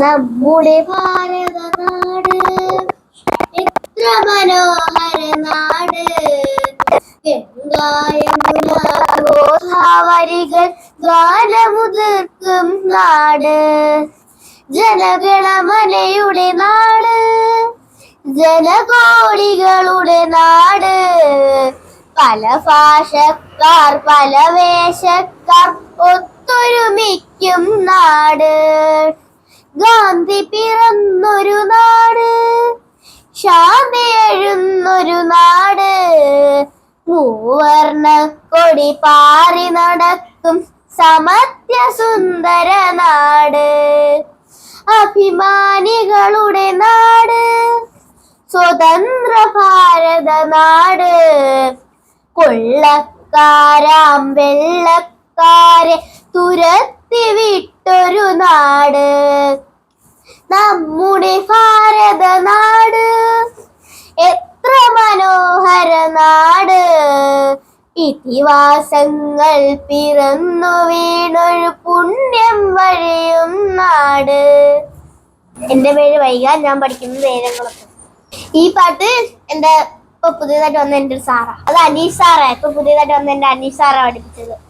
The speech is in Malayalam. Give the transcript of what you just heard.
നമ്മുടെ ഭാരതനാട്. എത്ര മനോഹര നാട്. ഗംഗായമുനാവരികൾ ഗാനമുതിർക്കും നാട്. ജനഗണമനയുടെ നാട്. ജനകോടികളുടെ നാട്. പല ഭാഷക്കാർ പല വേഷക്കാർ ഒത്തൊരുമിക്കും നാട്. ഗാന്ധി പിറന്നൊരു നാട് ശാന്തി എഴുന്നൊരു നാട്. മൂവർണ കൊടി പാറി നടക്കും സമത്യ സുന്ദര നാട്. അഭിമാനികളുടെ നാട് സ്വതന്ത്ര ഭാരത നാട്. കൊള്ളക്കാരാം വെള്ളക്കാരെ തുരത്തി വിട്ടൊരു നാട്. നമ്മുടെ ഭാരത നാട്. എത്ര മനോഹര നാട്. ഇതിവാസങ്ങൾ പിറന്നു വീണൊരു പുണ്യം വഴിയും നാട്. എന്റെ പേര് വൈക ഞാൻ പഠിക്കുന്ന നേരങ്ങളൊക്കെ ഈ പാട്ട് എന്റെ ഇപ്പൊ പുതിയതായിട്ട് വന്ന എന്റെ സാറാ. അത് അനീഷ് സാറാ. ഇപ്പൊ പുതിയതായിട്ട് വന്ന എന്റെ അനീഷ് സാറാ പഠിപ്പിച്ചത്.